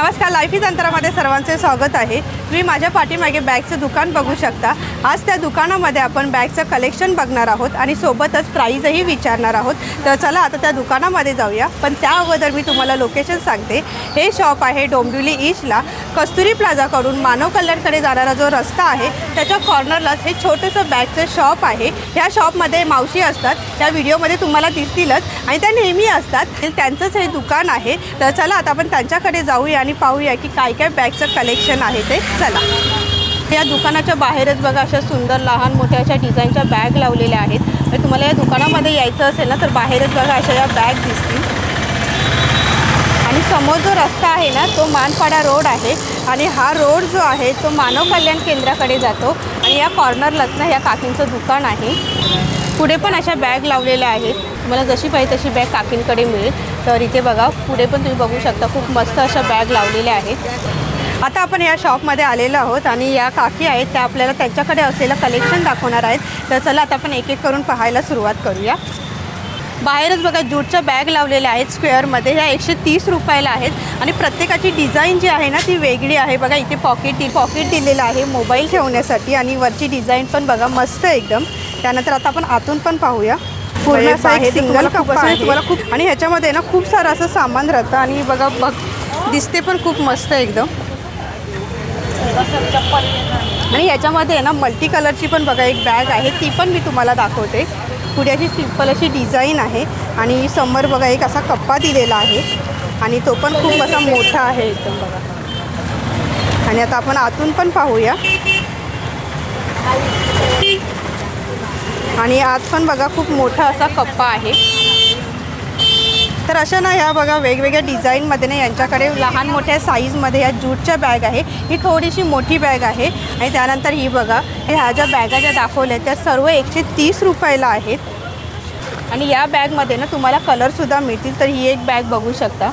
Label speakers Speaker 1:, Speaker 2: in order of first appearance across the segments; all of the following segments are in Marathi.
Speaker 1: नमस्कार लाईफी तंत्रामध्ये सर्वांचे स्वागत आहे. तुम्ही माझ्या पाठीमागे बॅगचं दुकान बघू शकता. आज त्या दुकानामध्ये आपण बॅगचं कलेक्शन बघणार आहोत आणि सोबतच प्राईजही विचारणार आहोत. तर चला आता त्या दुकानामध्ये जाऊया. पण त्या अगोदर मी तुम्हाला लोकेशन सांगते. हे शॉप आहे डोंबिवली ईशला कस्तुरी प्लाझाकडून मानव कल्याणकडे जाणारा जो रस्ता आहे त्याच्या कॉर्नरलाच हे छोटंसं बॅगचं शॉप आहे. ह्या शॉपमध्ये मावशी असतात. त्या व्हिडिओमध्ये तुम्हाला दिसतीलच आणि त्या नेहमी असतात. त्यांचंच हे दुकान आहे. तर चला आता आपण त्यांच्याकडे जाऊया आणि पाहूया की काय काय बॅगचं कलेक्शन आहे ते. चला. या दुकानाच्या बाहेरच बघा अशा सुंदर लहान मोठ्या अशा डिझाईनच्या बॅग लावलेल्या आहेत. तर तुम्हाला या दुकानामध्ये यायचं असेल ना तर बाहेरच बघा अशा या बॅग दिसतील. आणि समोर जो रस्ता आहे ना तो मानपाडा रोड आहे. आणि हा रोड जो आहे तो मानव कल्याण केंद्राकडे जातो. आणि या कॉर्नरलाच ना या काकींचं दुकान आहे. पुढे पण अशा बॅग लावलेल्या आहेत. तुम्हाला जशी पाहिजे तशी बॅग काकींकडे मिळेल. तर इथे बघा पुढे पण तुम्ही बघू शकता खूप मस्त अशा बॅग लावलेल्या आहेत. आता आपण या शॉपमध्ये आलेलो आहोत आणि या काकी आहेत त्या आपल्याला त्यांच्याकडे असलेलं कलेक्शन दाखवणार आहेत. तर चला आता आपण एक एक करून पाहायला सुरुवात करूया. बाहेरच बघा ज्यूटच्या बॅग लावलेल्या आहेत स्क्वेअरमध्ये ह्या एकशे तीस रुपयाला आहेत. आणि प्रत्येकाची डिझाईन जी आहे ना ती वेगळी आहे. बघा इथे पॉकेट दि पॉकेट दिलेलं आहे मोबाईल ठेवण्यासाठी. आणि वरची डिझाईन पण बघा मस्त एकदम. त्यानंतर आता आपण आतून पण पाहूया. पूर्ण असा एक सिंगल कप आहे. तुम्हाला खूप आणि ह्याच्यामध्ये ना खूप सारं असं सामान राहतं आणि बघा बघ दिसते पण खूप मस्त आहे एकदम. आणि याच्यामध्ये ना मल्टी कलरची पण बघा एक बॅग आहे. ती पण मी तुम्हाला दाखवते. पुढे अशी सिंपल अशी डिझाईन आहे. आणि समोर बघा एक असा कप्पा दिलेला आहे. आणि तो पण खूप असा मोठा आहे एकदम बघा. आणि आता आपण आतून पण पाहूया. आणि आत पण बघा खूप मोठा असा कप्पा आहे. तर अशा ना ह्या बघा वेगवेगळ्या डिझाईनमध्ये ना यांच्याकडे लहान मोठ्या साईजमध्ये या ज्यूटच्या बॅग आहे. ही थोडीशी मोठी बॅग आहे. आणि त्यानंतर ही बघा ह्या ज्या बॅगा ज्या दाखवल्या त्या सर्व एकशे तीस रुपयाला आहेत. आणि या बॅगमध्ये ना तुम्हाला कलरसुद्धा मिळतील. तर ही एक बॅग बघू शकता.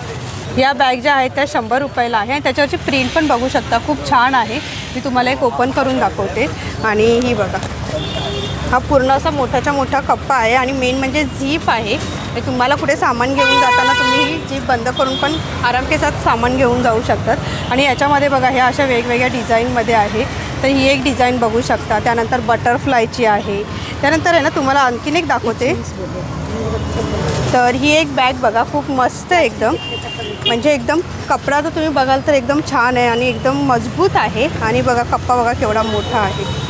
Speaker 1: या बॅग ज्या आहेत त्या शंभर रुपयाला आहे. आणि त्याच्यावरची प्रिंट पण बघू शकता. खूप छान आहे. मी तुम्हाला एक ओपन करून दाखवते. आणि ही बघा. हा पूर्ण असा मोठाच्या मोठा कप्पा आहे आणि मेन म्हणजे झीप आहे. तुम्हाला कुठे सामान घेऊन जाताना तुम्ही ही जीप बंद करून पण आरामकेसात साथ सामान घेऊन जाऊ शकतात. आणि याच्यामध्ये बघा ह्या अशा वेगवेगळ्या डिझाईनमध्ये आहे. तर ही एक डिझाईन बघू शकता. त्यानंतर बटरफ्लायची आहे. त्यानंतर आहे ना तुम्हाला आणखीन एक दाखवते. तर ही एक बॅग बघा खूप मस्त आहे एकदम. म्हणजे एकदम कपडा तर तुम्ही बघाल तर एकदम छान आहे आणि एकदम मजबूत आहे. आणि बघा कप्पा बघा केवढा मोठा आहे.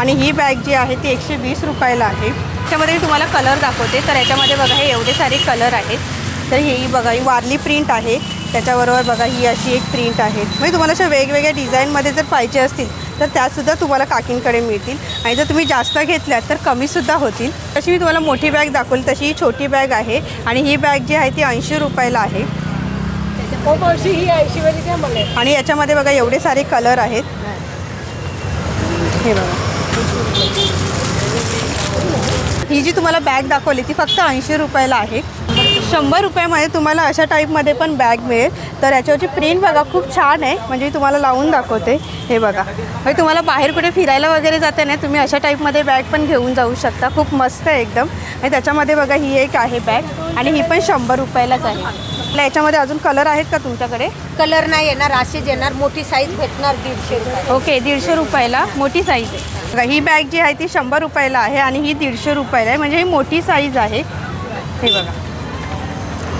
Speaker 1: आणि ही बॅग जी आहे ती एकशे वीस रुपयाला आहे. त्याच्यामध्ये मी तुम्हाला कलर दाखवते. तर याच्यामध्ये बघा हे एवढे सारे कलर आहेत. तर ही बघा ही वारली प्रिंट आहे. त्याच्याबरोबर बघा ही अशी एक प्रिंट आहे. म्हणजे तुम्हाला अशा वेगवेगळ्या डिझाईनमध्ये जर पाहिजे असतील तर त्यासुद्धा तुम्हाला काकींकडे मिळतील. आणि जर तुम्ही जास्त घेतल्यात तर कमीसुद्धा होतील. तशी मी तुम्हाला मोठी बॅग दाखवली तशी ही छोटी बॅग आहे. आणि ही बॅग जी आहे ती ऐंशी रुपयाला आहे.
Speaker 2: ही ऐंशी
Speaker 1: आणि याच्यामध्ये बघा एवढे सारे कलर आहेत. हे बघा. ही जी तुम्हाला बॅग दाखवली ती फक्त ऐंशी रुपयाला आहे. शंभर रुपयामध्ये तुम्हाला अशा टाईपमध्ये पण बॅग मिळेल. तर याच्यावरची प्रिंट बघा खूप छान आहे. म्हणजे मी तुम्हाला लावून दाखवते. हे बघा. म्हणजे तुम्हाला बाहेर कुठे फिरायला वगैरे जाते ना तुम्ही अशा टाईपमध्ये बॅग पण घेऊन जाऊ शकता. खूप मस्त आहे एकदम. आणि त्याच्यामध्ये बघा ही एक आहे बॅग आणि ही पण शंभर रुपयालाच आहे. आपल्या याच्यामध्ये अजून कलर आहेत का तुमच्याकडे?
Speaker 2: कलर नाही येणार असेच येणार मोठी साईज भेटणार दीडशे रुपये
Speaker 1: ओके दीडशे रुपयाला. मोठी साईज आहे बघा, ही बॅग जी आहे ती शंभर रुपयाला आहे आणि ही दीडशे रुपयाला आहे. म्हणजे ही मोठी साईज आहे. हे बघा.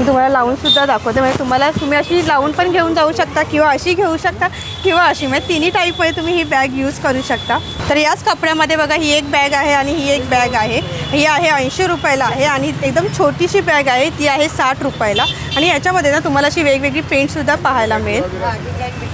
Speaker 1: मी तुम्हाला लावून सुद्धा दाखवते. म्हणजे तुम्हाला तुम्ही अशी लावून पण घेऊन जाऊ शकता किंवा अशी घेऊ शकता किंवा अशी. म्हणजे तिन्ही टाईपमध्ये तुम्ही ही बॅग यूज करू शकता. तर याच कपड्यामध्ये बघा ही एक बॅग आहे आणि ही एक बॅग आहे. ही आहे ऐंशी रुपयाला आहे आणि एकदम छोटीशी बॅग आहे. ती आहे साठ रुपयाला. आणि याच्यामध्ये ना तुम्हाला अशी वेगवेगळी पेंटसुद्धा पाहायला मिळेल.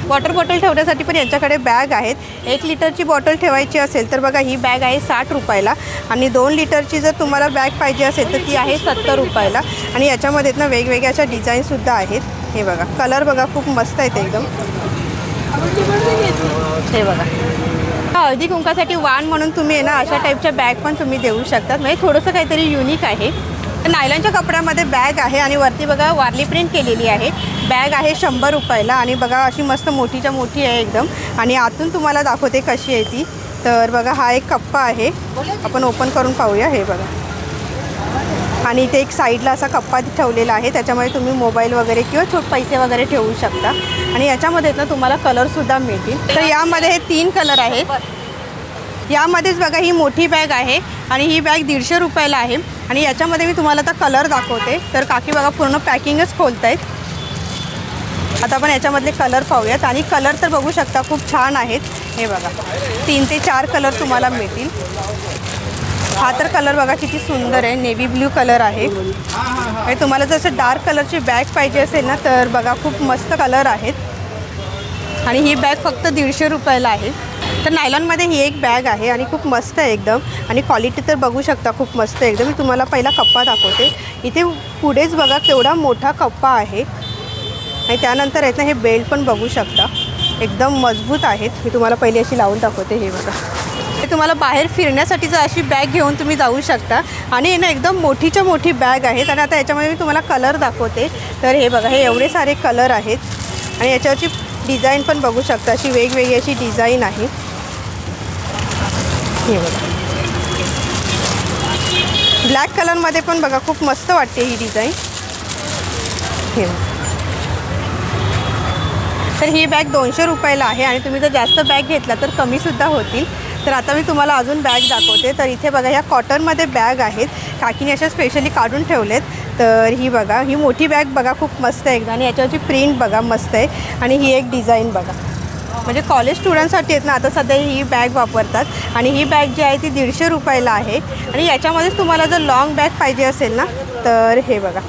Speaker 1: वॉटर बॉटल ठेवण्यासाठी पण यांच्याकडे बॅग आहेत. एक लिटरची बॉटल ठेवायची असेल तर बघा ही बॅग आहे साठ रुपयाला. आणि दोन लिटरची जर तुम्हाला बॅग पाहिजे असेल तर ती आहे सत्तर रुपयाला. आणि याच्यामध्ये ना वेगवेगळ्या अशा डिझाईनसुद्धा आहेत. हे बघा कलर बघा खूप मस्त आहेत एकदम. हे बघा. हळदी कुंकासाठी वाण म्हणून तुम्ही आहे ना अशा टाईपच्या बॅग पण तुम्ही देऊ शकतात. म्हणजे थोडंसं काहीतरी युनिक आहे. नायलॉनच्या कपड्यामध्ये बॅग आहे आणि वरती बघा वारली प्रिंट केलेली आहे. बॅग आहे शंभर रुपयाला आणि बघा अशी मस्त मोठीच्या मोठी आहे एकदम. आणि आतून तुम्हाला दाखवते कशी आहे ती. तर बघा हा एक कप्पा आहे. आपण ओपन करून पाहूया हे बघा. आणि इथे एक साईडला असा कप्पा ठेवलेला आहे. त्याच्यामध्ये तुम्ही मोबाईल वगैरे किंवा छोट पैसे वगैरे ठेवू शकता. आणि याच्यामध्ये ना तुम्हाला कलरसुद्धा मिळतील. तर यामध्ये हे तीन कलर आहेत. यामध्येच बघा ही मोठी बॅग आहे आणि ही बॅग दीडशे रुपयाला आहे. आणि याच्यामध्ये मी तुम्हाला आता कलर दाखवते. तर काकी बघा पूर्ण पॅकिंगच खोलत आहेत आता आपण याच्यामधले कलर पाहूयात. आणि कलर तर बघू शकता खूप छान आहेत. हे बघा तीन ते चार कलर तुम्हाला मिळतील. हा तर कलर बघा किती सुंदर आहे. नेव्ही ब्ल्यू कलर आहे. आणि तुम्हाला जसं डार्क कलरची बॅग पाहिजे असेल ना तर बघा खूप मस्त कलर आहेत. आणि ही बॅग फक्त दीडशे रुपयाला आहे. तर नायलॉनमध्ये ही एक बॅग आहे आणि खूप मस्त आहे एकदम. आणि क्वालिटी तर बघू शकता खूप मस्त आहे एकदम. मी तुम्हाला पहिला कप्पा दाखवते. इथे पुढेच बघा केवढा मोठा कप्पा आहे. आणि त्यानंतर आहेत ना हे बेल्ट पण बघू शकता. एकदम मजबूत आहेत. मी तुम्हाला पहिली अशी लावून दाखवते हे बघा. हे तुम्हाला बाहेर फिरण्यासाठी जर अशी बॅग घेऊन तुम्ही जाऊ शकता. आणि हे ना एकदम मोठीच्या मोठी बॅग आहेत. आणि आता याच्यामध्ये मी तुम्हाला कलर दाखवते. तर हे बघा हे एवढे सारे कलर आहेत. आणि याच्यावरची डिझाईन पण बघू शकता. अशी वेगवेगळी अशी डिझाईन आहे. हे बघा. ब्लॅक कलरमध्ये पण बघा खूप मस्त वाटते ही डिझाईन हे बघा. तर ही बॅग दोनशे रुपयाला आहे आणि तुम्ही जर जास्त बॅग घेतला तर कमीसुद्धा होतील. तर आता मी तुम्हाला अजून बॅग दाखवते. तर इथे बघा ह्या कॉटनमध्ये बॅग आहेत. काकीने अशा स्पेशली काढून ठेवलेत. तर ही बघा ही मोठी बॅग बघा खूप मस्त आहे. एकदा आणि याच्यावरची प्रिंट बघा मस्त आहे. आणि ही एक डिझाईन बघा. म्हणजे कॉलेज स्टुडंटसाठी आहेत ना आता सध्या ही बॅग वापरतात. आणि ही बॅग जी आहे ती दीडशे रुपयाला आहे. आणि याच्यामध्येच तुम्हाला जर लॉंग बॅग पाहिजे असेल ना तर हे बघा.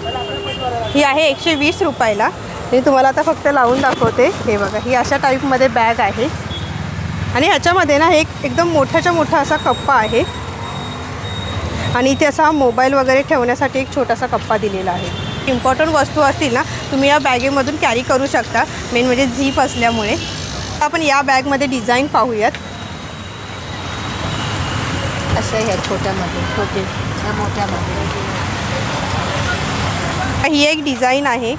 Speaker 1: ही आहे एकशे वीस रुपयाला. मी तुम्हाला आता फक्त लावून दाखवते. हे बघा ही अशा टाईपमध्ये बॅग आहे. आणि ह्याच्यामध्ये ना एक एकदम मोठ्याच्या मोठा असा कप्पा आहे. आणि इथे असा मोबाईल वगैरे ठेवण्यासाठी एक छोटासा कप्पा दिलेला आहे. इम्पॉर्टंट वस्तू असतील ना तुम्ही या बॅगेमधून कॅरी करू शकता. मेन म्हणजे झीप असल्यामुळे. आपण या बॅगमध्ये डिझाईन पाहूयात.
Speaker 2: असं ह्या छोट्यामध्ये
Speaker 1: ओके
Speaker 2: ह्या मोठ्यामध्ये.
Speaker 1: ही एक डिझाईन आहे.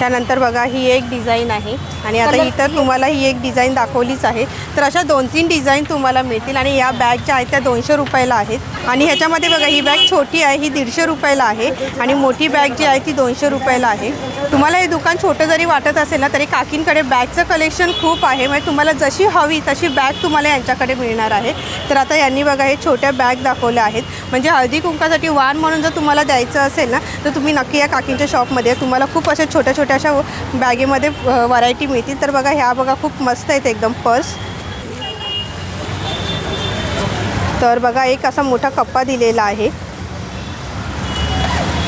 Speaker 1: त्यानंतर बघा ही एक डिझाईन आहे. आणि आता इतर तुम्हाला ही एक डिझाईन दाखवलीच आहे. तर अशा दोन तीन डिझाईन तुम्हाला मिळतील आणि या बॅग ज्या आहेत त्या दोनशे रुपयाला आहेत. आणि ह्याच्यामध्ये बघा ही बॅग छोटी आहे ही दीडशे रुपयाला आहे. आणि मोठी बॅग जी आहे ती दोनशे रुपयाला आहे. तुम्हाला हे दुकान छोटं जरी वाटत असेल ना तरी काकींकडे बॅगचं कलेक्शन खूप आहे. म्हणजे तुम्हाला जशी हवी तशी बॅग तुम्हाला यांच्याकडे मिळणार आहे. तर आता यांनी बघा हे छोट्या बॅग दाखवल्या आहेत. म्हणजे हळदी कुंकासाठी वाण म्हणून जर तुम्हाला द्यायचं असेल ना तर तुम्ही नक्की या काकींच्या शॉपमध्ये तुम्हाला खूप अशा छोट्या छोट्या अशा बॅगेमध्ये व्हरायटी मिळतील. तर बघा ह्या बघा खूप मस्त आहेत एकदम पर्स. तर बघा एक असा मोठा कप्पा दिलेला आहे.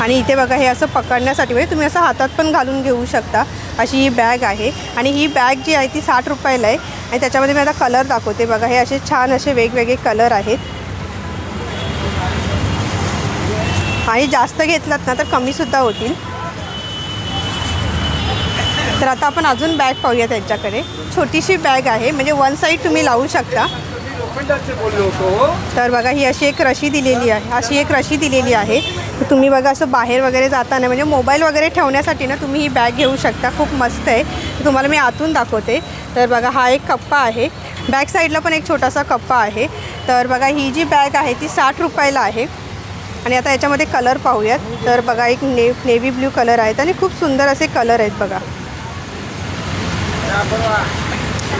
Speaker 1: आणि इथे बघा हे असं पकडण्यासाठी म्हणजे तुम्ही असं हातात पण घालून घेऊ शकता. अशी ही बॅग आहे. आणि ही बॅग जी आहे ती साठ रुपयाला आहे. आणि त्याच्यामध्ये मी आता कलर दाखवते. बघा हे असे छान असे वेगवेगळे कलर आहेत. आणि जास्त घेतलात ना तर कमीसुद्धा होतील. तर आता आपण अजून बॅग पाहूया त्यांच्याकडे. छोटीशी बॅग आहे म्हणजे वन साईड तुम्ही लावू शकता. तर बघा ही अशी एक रशी दिलेली आहे अशी एक रशी दिलेली आहे. तुम्ही बघा असं बाहेर वगैरे जाताना म्हणजे मोबाईल वगैरे ठेवण्यासाठी ना तुम्ही ही बॅग घेऊ शकता. खूप मस्त आहे. तुम्हाला मी आतून दाखवते. तर बघा हा एक कप्पा आहे. बॅक साईडला पण एक छोटासा कप्पा आहे. तर बघा ही जी बॅग आहे ती साठ रुपयाला आहे. आणि आता याच्यामध्ये कलर पाहूयात. तर बघा एक ने नेव्ही ब्ल्यू कलर आहेत आणि खूप सुंदर असे कलर आहेत बघा. રાબડવા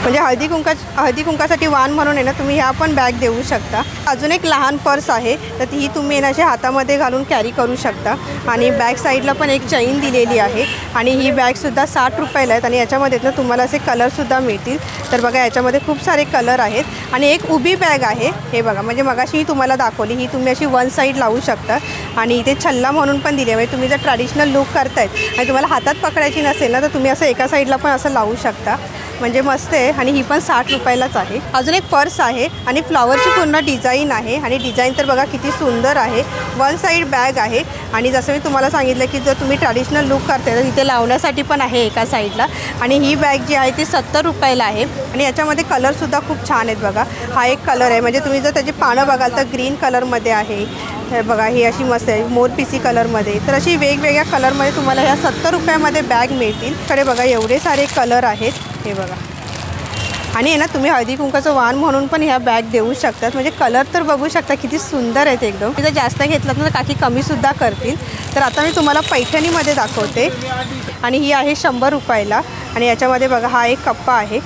Speaker 1: म्हणजे हळदी कुंका हळदी कुंकासाठी वाण म्हणून आहे ना तुम्ही ह्या पण बॅग देऊ शकता. अजून एक लहान पर्स आहे तर ती तुम्ही ना अशी हातामध्ये घालून कॅरी करू शकता. आणि बॅक साईडला पण एक चैन दिलेली आहे. आणि ही बॅगसुद्धा साठ रुपयाला आहेत आणि याच्यामध्ये ना तुम्हाला असे कलरसुद्धा मिळतील. तर बघा याच्यामध्ये खूप सारे कलर आहेत. आणि एक उभी बॅग आहे. हे बघा म्हणजे मगाशी ही तुम्हाला दाखवली. ही तुम्ही अशी वन साईड लावू शकता. आणि इथे छल्ला म्हणून पण दिली आहे. म्हणजे तुम्ही जर ट्रॅडिशनल लुक करतायत आणि तुम्हाला हातात पकडायची नसेल ना तर तुम्ही असं एका साईडला पण असं लावू शकता. म्हणजे मस्त आहे आणि ही पण साठ रुपयालाच आहे. अजून एक पर्स आहे आणि फ्लॉवरची पूर्ण डिझाईन आहे आणि डिझाईन तर बघा किती सुंदर आहे. वन साईड बॅग आहे आणि जसं मी तुम्हाला सांगितलं की जर तुम्ही ट्रॅडिशनल लुक करताय तर इथे लावण्यासाठी पण आहे एका साईडला. आणि ही बॅग जी आहे ती सत्तर रुपयाला आहे आणि याच्यामध्ये कलरसुद्धा खूप छान आहेत बघा. हा एक कलर आहे. म्हणजे तुम्ही जर त्याची पानं बघाल तर ग्रीन कलरमध्ये आहे. हे बघा ही अशी मस्त आहे. मोरपिसी कलरमध्ये. तर अशी वेगवेगळ्या कलरमध्ये तुम्हाला ह्या सत्तर रुपयामध्ये बॅग मिळतील. कडे बघा एवढे सारे कलर आहेत. हे बघा. आणि आहे ना तुम्ही हळदी कुंकाचं वाण म्हणून पण ह्या बॅग देऊ शकतात. म्हणजे कलर तर बघू शकता किती सुंदर आहेत एकदम. जर जास्त घेतलात ना तर काकी कमीसुद्धा करतील. तर आता मी तुम्हाला पैठणीमध्ये दाखवते. आणि ही आहे शंभर रुपयाला. आणि याच्यामध्ये बघा हा एक कप्पा आहे.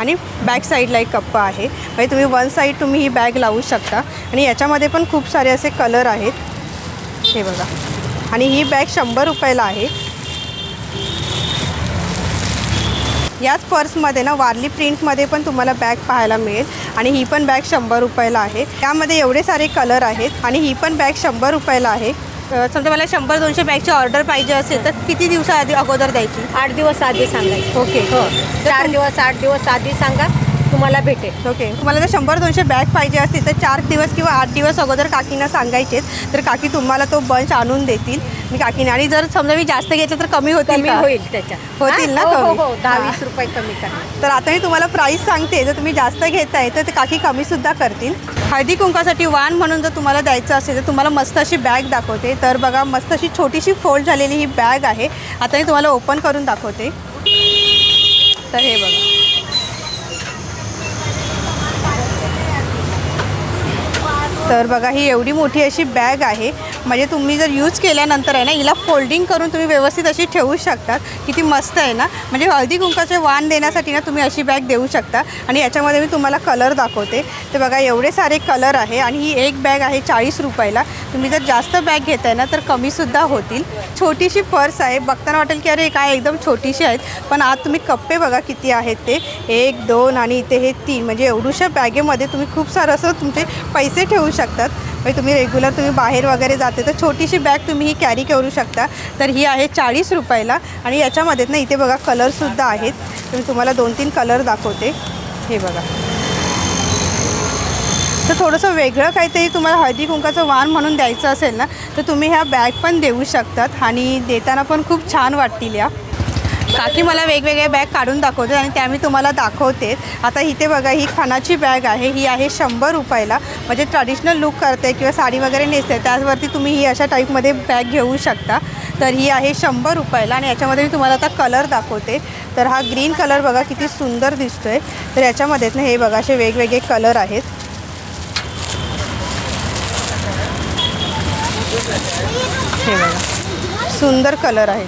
Speaker 1: आणि बॅक साईडला एक कप्पा आहे. म्हणजे तुम्ही वन साईड तुम्ही ही बॅग लावू शकता. आणि याच्यामध्ये पण खूप सारे असे कलर आहेत. हे बघा. आणि ही बॅग शंभर रुपयाला आहे. याच पर्समध्ये ना वारली प्रिंटमध्ये पण तुम्हाला बॅग पाहायला मिळेल आणि ही पण बॅग शंभर रुपयाला आहे. त्यामध्ये एवढे सारे कलर आहेत आणि ही पण बॅग शंभर रुपयाला आहे. समजा मला शंभर दोनशे बॅगची ऑर्डर पाहिजे असेल तर किती दिवसाआधी अगोदर द्यायची?
Speaker 2: आठ दिवस आधी सांगायचं.
Speaker 1: ओके.
Speaker 2: हो. चार दिवस आठ दिवस आधी सांगा. तुम्हाला भेटेल.
Speaker 1: ओके. तुम्हाला जर शंभर दोनशे बॅग पाहिजे असतील तर चार दिवस किंवा आठ दिवस अगोदर काकींना सांगायचेत. तर काकी तुम्हाला तो बंच आणून देतील. मी काकीने आणि जर समजा मी जास्त घेतलं तर कमी होतील का?
Speaker 2: होईल त्याच्यात.
Speaker 1: होतील ना
Speaker 2: हा? हो,
Speaker 1: कमी?
Speaker 2: हो. दहा
Speaker 1: हा.
Speaker 2: वीस रुपये कमी करा.
Speaker 1: तर आता मी तुम्हाला प्राईस सांगते. जर तुम्ही जास्त घेताय तर ते काकी कमीसुद्धा करतील. हळदी कुंकासाठी वाण म्हणून जर तुम्हाला द्यायचं असेल तर तुम्हाला मस्त अशी बॅग दाखवते. तर बघा मस्त अशी छोटीशी फोल्ड झालेली ही बॅग आहे. आता मी तुम्हाला ओपन करून दाखवते. तर हे बघा. तर बघा ही एवढी मोठी अशी बॅग आहे. म्हणजे तुम्ही जर यूज केल्यानंतर आहे ना हिला फोल्डिंग करून तुम्ही व्यवस्थित अशी ठेवू शकतात किती मस्त आहे ना. म्हणजे हळदी कुंकाचे वाण देण्यासाठी ना तुम्ही अशी बॅग देऊ शकता. आणि याच्यामध्ये मी तुम्हाला कलर दाखवते. ते बघा एवढे सारे कलर आहे आणि ही एक बॅग आहे चाळीस रुपयाला. तुम्ही जर जास्त बॅग घेताय ना तर कमीसुद्धा होतील. छोटीशी पर्स आहे. बघताना वाटेल की अरे काय एकदम छोटीशी आहेत. पण आज तुम्ही कप्पे बघा किती आहेत ते. एक दोन आणि इथे हे तीन. म्हणजे एवढूशा बॅगेमध्ये तुम्ही खूप सारं असं तुमचे पैसे ठेवू शकतात. म्हणजे तुम्ही रेग्युलर तुम्ही बाहेर वगैरे जाते तर छोटीशी बॅग तुम्ही ही कॅरी करू शकता. तर ही आहे चाळीस रुपयाला. आणि याच्यामध्ये ना इथे बघा कलरसुद्धा आहेत. तर मी तुम्हाला दोन तीन कलर दाखवते. हे बघा. तर थोडंसं वेगळं काहीतरी तुम्हाला हळदी कुंकाचं वाण म्हणून द्यायचं असेल ना तर तुम्ही ह्या बॅग पण देऊ शकतात. आणि देताना पण खूप छान वाटतील या. काकी मला वेगवेगळ्या बॅग काढून दाखवते आणि त्या मी तुम्हाला दाखवते. आता इथे बघा ही खणाची बॅग आहे. ही आहे शंभर रुपयाला. म्हणजे ट्रॅडिशनल लुक करते किंवा साडी वगैरे नेसते. त्याचवरती तुम्ही ही अशा टाईपमध्ये बॅग घेऊ शकता. तर ही आहे शंभर रुपयाला आणि याच्यामध्ये मी तुम्हाला आता कलर दाखवते. तर हा ग्रीन कलर बघा किती सुंदर दिसतोय. तर याच्यामध्येच ना हे बघा असे वेगवेगळे कलर आहेत. हे बघा सुंदर कलर आहे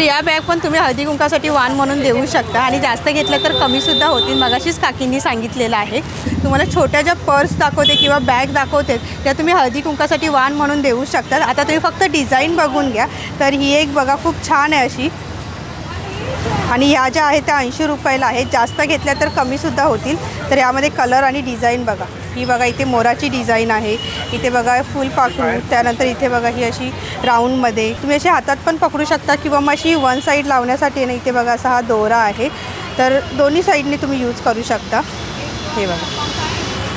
Speaker 1: या बॅग पण तुम्ही हळदी कुंकासाठी वाण म्हणून देऊ शकता. आणि जास्त घेतलं तर कमीसुद्धा होतील. मगाशीच काकींनी सांगितलेलं आहे. तुम्हाला छोट्या ज्या पर्स दाखवते किंवा बॅग दाखवते त्या तुम्ही हळदी कुंकासाठी वाण म्हणून देऊ शकता. आता तुम्ही फक्त डिझाईन बघून घ्या. तर ही एक बघा खूप छान आहे अशी. आणि ह्या ज्या आहेत त्या ऐंशी रुपयाला आहेत. जास्त घेतल्या तर कमीसुद्धा होतील. तर यामध्ये कलर आणि डिझाईन बघा. ही बघा इथे मोराची डिझाईन आहे. इथे बघा फुल पाकळू त्यानंतर इथे बघा ही अशी राऊंडमध्ये तुम्ही अशी हातात पण पकडू शकता किंवा मग अशी वन साईड लावण्यासाठी ना इथे बघा असा हा दोरा आहे. तर दोन्ही साईडने तुम्ही यूज करू शकता. हे बघा.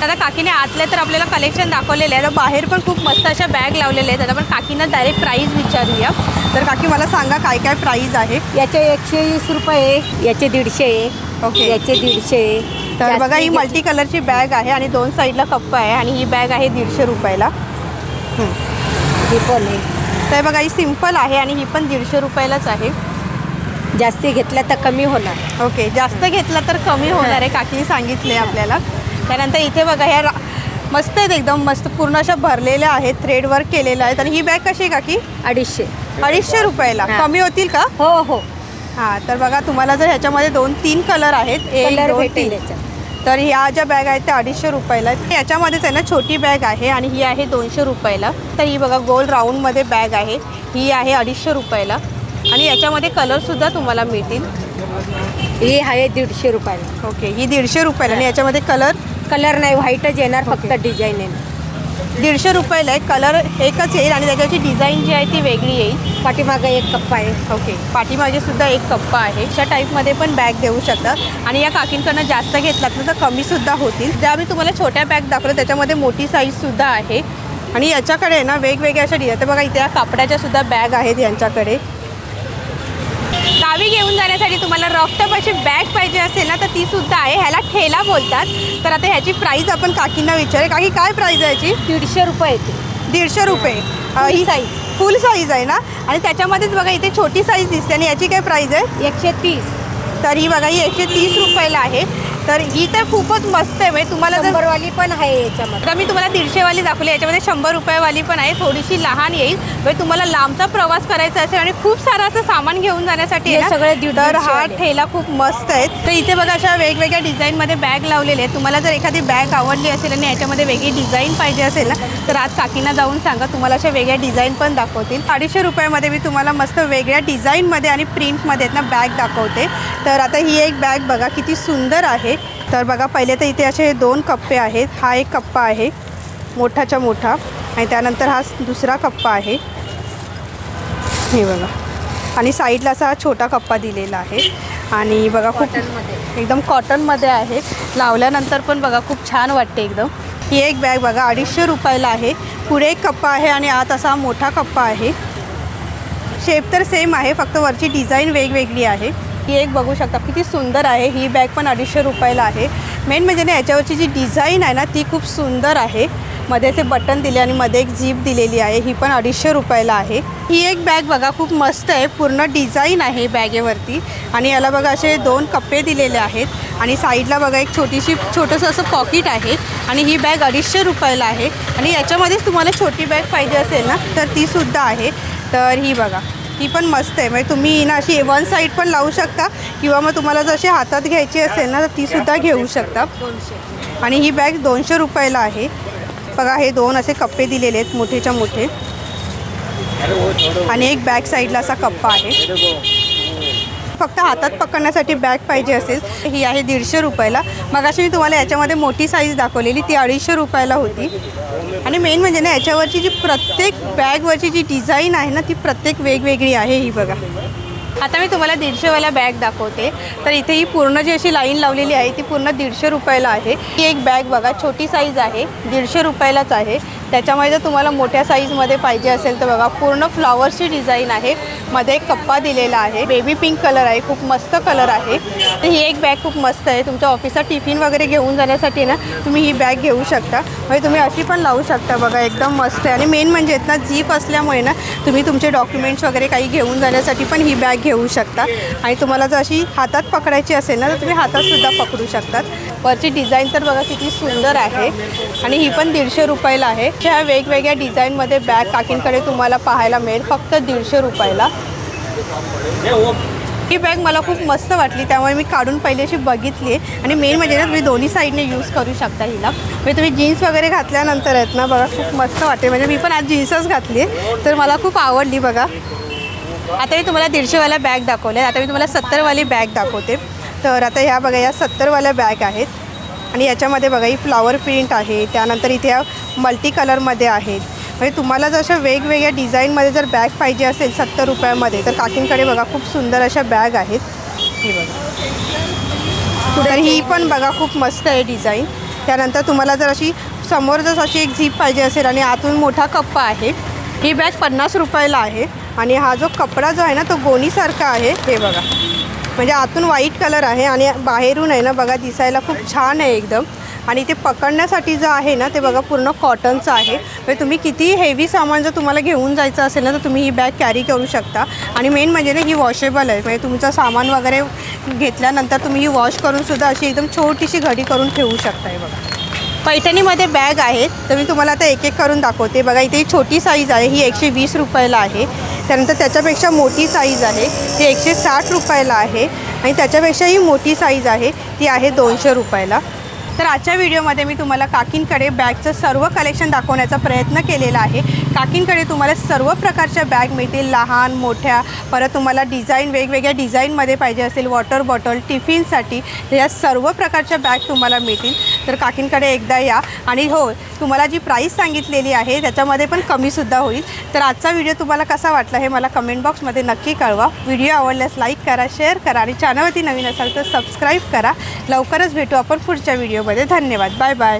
Speaker 1: आता काकीने आतले तर आपल्याला कलेक्शन दाखवलेलं आहे. तर बाहेर पण खूप मस्त अशा बॅग लावलेल्या आहेत. आता आपण काकींना डायरेक्ट प्राईस विचारूया. तर काकी मला सांगा काय काय प्राईज आहे?
Speaker 2: याचे एकशे वीस रुपये याचे दीडशे
Speaker 1: ओके.
Speaker 2: याचे दीडशे.
Speaker 1: तर बघा ही मल्टी कलरची बॅग आहे आणि दोन साईडला कप्पा आहे आणि ही बॅग आहे दीडशे रुपयाला.
Speaker 2: ही पण आहे.
Speaker 1: तर बघा ही सिंपल आहे आणि ही पण दीडशे रुपयालाच आहे.
Speaker 2: जास्ती घेतल्या तर कमी होणार.
Speaker 1: ओके जास्त घेतला तर कमी होणार आहे काकीने सांगितले आपल्याला. त्यानंतर इथे बघा ह्या रा- मस्त आहेत एकदम मस्त पूर्ण अशा भरलेल्या आहेत थ्रेड वर्क केलेलं आहे आणि ही बॅग कशी आहे काकी?
Speaker 2: अडीचशे.
Speaker 1: अडीचशे रुपयाला.
Speaker 2: हा.
Speaker 1: कमी होतील का?
Speaker 2: हो हो.
Speaker 1: हां तर बघा तुम्हाला जर ह्याच्यामध्ये दोन तीन कलर आहेत एक
Speaker 2: कलर
Speaker 1: दोन
Speaker 2: भेटेल
Speaker 1: तीन.
Speaker 2: याच्यात.
Speaker 1: तर ह्या ज्या बॅग आहेत त्या अडीचशे रुपयाला आहेत. याच्यामध्येच आहे ना छोटी बॅग आहे आणि ही आहे दोनशे रुपयाला. तर ही बघा गोल राऊंडमध्ये बॅग आहे. ही आहे अडीचशे रुपयाला. आणि याच्यामध्ये कलरसुद्धा तुम्हाला मिळतील.
Speaker 2: ही आहे दीडशे रुपयाला.
Speaker 1: ओके ही दीडशे रुपयाला आणि याच्यामध्ये कलर
Speaker 2: कलर नाही व्हाईटच येणार फक्त. डिझाईन येणार.
Speaker 1: दीडशे रुपयाला आहे कलर एकच येईल आणि त्याच्याची डिझाईन जी आहे ती वेगळी येईल.
Speaker 2: पाठीमागं एक कप्पा आहे.
Speaker 1: ओके पाठीमागे सुद्धा एक कप्पा आहे. अशा टाईपमध्ये पण बॅग देऊ शकतात आणि या काकींकडनं जास्त घेतलात ना तर कमीसुद्धा होतील. ज्या मी तुम्हाला छोट्या बॅग दाखवल्या त्याच्यामध्ये मोठी साईजसुद्धा आहे. आणि याच्याकडे ना वेगवेगळ्या अशा डिझाईन तर बघा इथे या कापडाच्या सुद्धा बॅग आहेत यांच्याकडे. गावी घेऊन जाण्यासाठी तुम्हाला रॉकटॉप अशी बॅग पाहिजे असेल ना तर ती सुद्धा आहे. ह्याला ठेला बोलतात. तर आता ह्याची प्राईस आपण काकींना विचारे. काकी काय प्राईस आहे याची?
Speaker 2: दीडशे रुपये येते.
Speaker 1: दीडशे रुपये. ही
Speaker 2: size.
Speaker 1: फुल साईज आहे ना? आणि त्याच्यामध्येच बघा इथे छोटी साईज दिसते. आणि याची काय प्राईस आहे?
Speaker 2: एकशे तीस.
Speaker 1: तर ही बघा ही एकशे तीस रुपयाला आहे. तर ही तर खूपच मस्त आहे म्हणजे तुम्हाला जर
Speaker 2: शंभरवाली पण आहे याच्यामध्ये.
Speaker 1: आता मी तुम्हाला दीडशेवाली दाखवली याच्यामध्ये शंभर रुपयेवाली पण आहे थोडीशी लहान येईल. म्हणजे तुम्हाला लांबचा प्रवास करायचा असेल आणि खूप सारं असं सामान घेऊन जाण्यासाठी आहे ना,
Speaker 2: सगळे दीड-
Speaker 1: तर हा
Speaker 2: दीडशेवाले.
Speaker 1: ठेला खूप मस्त आहे. तर इथे बघा अशा वेगवेगळ्या डिझाईनमध्ये बॅग लावलेले आहेत. तुम्हाला जर एखादी बॅग आवडली असेल आणि याच्यामध्ये वेगळी डिझाईन पाहिजे असेल ना तर आज काकींना जाऊन सांगा तुम्हाला अशा वेगळ्या डिझाईन पण दाखवतील. अडीचशे रुपयामध्ये मी तुम्हाला मस्त वेगळ्या डिझाईनमध्ये आणि प्रिंटमध्ये आहेत ना बॅग दाखवते. तर आता ही एक बॅग बघा किती सुंदर आहे. तर बघा पहिले तर इथे असे दोन कप्पे आहेत. हा एक कप्पा आहे मोठाच्या मोठा. आणि त्यानंतर हा दुसरा कप्पा आहे. हे बघा. आणि साईडला असा हा छोटा कप्पा दिलेला आहे. आणि बघा खूप
Speaker 2: कॉटनमध्ये
Speaker 1: एकदम कॉटनमध्ये आहे. लावल्यानंतर पण बघा खूप छान वाटते एकदम. ही एक बॅग बघा अडीचशे रुपयाला आहे. पुढे एक कप्पा आहे आणि आत असा मोठा कप्पा आहे. शेप तर सेम आहे फक्त वरची डिझाईन वेगवेगळी आहे. ही एक बघू शकता किती सुंदर आहे. ही बॅग पण अडीचशे रुपयाला आहे. मेन म्हणजे ना याच्यावरची जी डिझाईन आहे ना ती खूप सुंदर आहे. मध्ये असे बटन दिले आणि मध्ये एक जीप दिलेली आहे. ही पण अडीचशे रुपयाला आहे. ही एक बॅग बघा खूप मस्त आहे. पूर्ण डिझाईन आहे बॅगेवरती. आणि याला बघा असे दोन कप्पे दिलेले आहेत. आणि साईडला बघा एक छोटीशी छोटंसं असं पॉकेट आहे. आणि ही बॅग अडीचशे रुपयाला आहे. आणि याच्यामध्येच तुम्हाला छोटी बॅग पाहिजे असेल ना तर तीसुद्धा आहे. तर ही बघा. ती पण मस्त आहे. म्हणजे तुम्ही ना अशी वन साईड पण लावू शकता किंवा मग तुम्हाला जर अशी हातात घ्यायची असेल ना तर तीसुद्धा घेऊ शकता. आणि ही बॅग दोनशे रुपयाला आहे. बघा हे दोन असे कप्पे दिलेले आहेत मोठेच्या मोठे. आणि एक बॅक साईडला असा कप्पा आहे. फक्त हातात पकडण्यासाठी बॅग पाहिजे असेल ही आहे दीडशे रुपयाला. मग अशी मी तुम्हाला याच्यामध्ये मोठी साईज दाखवलेली ती अडीचशे रुपयाला होती. आणि मेन म्हणजे ना याच्यावरची जी प्रत्येक बॅगवरची जी डिझाईन आहे ना ती प्रत्येक वेगवेगळी आहे ही बघा. आता मी तुम्हाला दीडशेवाला बॅग दाखवते. तर इथे ही पूर्ण जी अशी लाईन लावलेली आहे ती पूर्ण दीडशे रुपयाला आहे. ही एक बॅग बघा छोटी साईज आहे दीडशे रुपयालाच आहे. त्याच्यामुळे जर तुम्हाला मोठ्या साईजमध्ये पाहिजे असेल तर बघा पूर्ण फ्लॉवरची डिझाईन आहे. मध्ये एक कप्पा दिलेला आहे. बेबी पिंक कलर आहे. खूप मस्त कलर आहे. तर ही एक बॅग खूप मस्त आहे. तुमच्या ऑफिसला टिफिन वगैरे घेऊन जाण्यासाठी ना तुम्ही ही बॅग घेऊ शकता. म्हणजे तुम्ही अशी पण लावू शकता बघा एकदम मस्त आहे. आणि मेन म्हणजे आहेत ना जीप असल्यामुळे ना तुम्ही तुमचे डॉक्युमेंट्स वगैरे काही घेऊन जाण्यासाठी पण ही बॅग घेऊ शकता. आणि तुम्हाला जर अशी हातात पकडायची असेल ना तर तुम्ही हातातसुद्धा पकडू शकतात. वरची डिझाईन तर बघा किती सुंदर आहे. आणि ही पण दीडशे रुपयाला आहे. ह्या वेगवेगळ्या डिझाईनमध्ये बॅग काकींकडे तुम्हाला पाहायला मिळेल. फक्त दीडशे रुपयाला. ही बॅग मला खूप मस्त वाटली. त्यामुळे मी काढून पहिले अशी बघितली आणि मेन म्हणजे ना तुम्ही दोन्ही साईडने यूज करू शकता हिला. म्हणजे तुम्ही जीन्स वगैरे घातल्यानंतर आहेत ना बघा खूप मस्त वाटते. म्हणजे मी पण आज जीन्सच घातली आहे तर मला खूप आवडली बघा. आता मी तुम्हाला दीडशेवाल्या बॅग दाखवल्या. आता मी तुम्हाला सत्तरवाली बॅग दाखवते. तर आता ह्या बघा या सत्तरवाल्या बॅग आहेत. आणि याच्यामध्ये बघा ही फ्लॉवर प्रिंट आहे. त्यानंतर इथे ह्या मल्टी कलरमध्ये आहेत. म्हणजे तुम्हाला जर अशा वेगवेगळ्या डिझाईनमध्ये जर बॅग पाहिजे असेल सत्तर रुपयामध्ये तर काकींकडे बघा खूप सुंदर अशा बॅग आहेत. हे बघा. तर ही पण बघा खूप मस्त आहे डिझाईन. त्यानंतर तुम्हाला जर अशी समोर जर अशी एक झीप पाहिजे असेल आणि आतून मोठा कप्पा आहे ही बॅग पन्नास रुपयाला आहे. आणि हा जो कपडा जो आहे ना तो गोणीसारखा आहे. हे बघा. म्हणजे आतून व्हाईट कलर आहे आणि बाहेरून आहे ना बघा दिसायला खूप छान आहे एकदम. आणि ते पकडण्यासाठी जे आहे ना ते बघा पूर्ण कॉटनचं आहे. म्हणजे तुम्ही किती हेवी सामान जर तुम्हाला घेऊन जायचं असेल ना तर तुम्ही ही बॅग कॅरी करू शकता. आणि मेन म्हणजे ना ही वॉशेबल आहे. म्हणजे तुमचं सामान वगैरे घेतल्यानंतर तुम्ही ही वॉश करूनसुद्धा अशी एकदम छोटीशी घडी करून ठेवू शकता बघा. पैठणीमध्ये बॅग आहेत. तर मी तुम्हाला आता एक एक करून दाखवते. बघा इथे छोटी साईज आहे. ही एकशे वीस रुपयाला आहे. त्यानंतर त्याच्यापेक्षा मोठी साईज आहे. ती एकशे साठ रुपयाला आहे. आणि त्याच्यापेक्षाही मोठी साईज आहे. ती आहे दोनशे रुपयाला. तर आजच्या व्हिडिओमध्ये मी तुम्हाला काकींकडे बॅगचं सर्व कलेक्शन दाखवण्याचा प्रयत्न केलेला आहे. काकींकडे तुम्हाला सर्व प्रकारच्या बॅग मिळतील. लहान मोठ्या. परत तुम्हाला डिझाईन वेगवेगळ्या डिझाईनमध्ये पाहिजे असेल. वॉटर बॉटल टिफिनसाठी या सर्व प्रकारच्या बॅग तुम्हाला मिळतील. तर काकींकडे एकदा या. आणि हो तुम्हाला जी प्राईस सांगितलेली आहे त्याच्यामध्ये पण कमीसुद्धा होईल. तर आजचा व्हिडिओ तुम्हाला कसा वाटला हे मला कमेंट बॉक्समध्ये नक्की कळवा. व्हिडिओ आवडल्यास लाईक करा शेअर करा आणि चॅनलवरती नवीन असाल तर सबस्क्राईब करा. लवकरच भेटू आपण पुढच्या व्हिडिओमध्ये धन्यवाद. Bye bye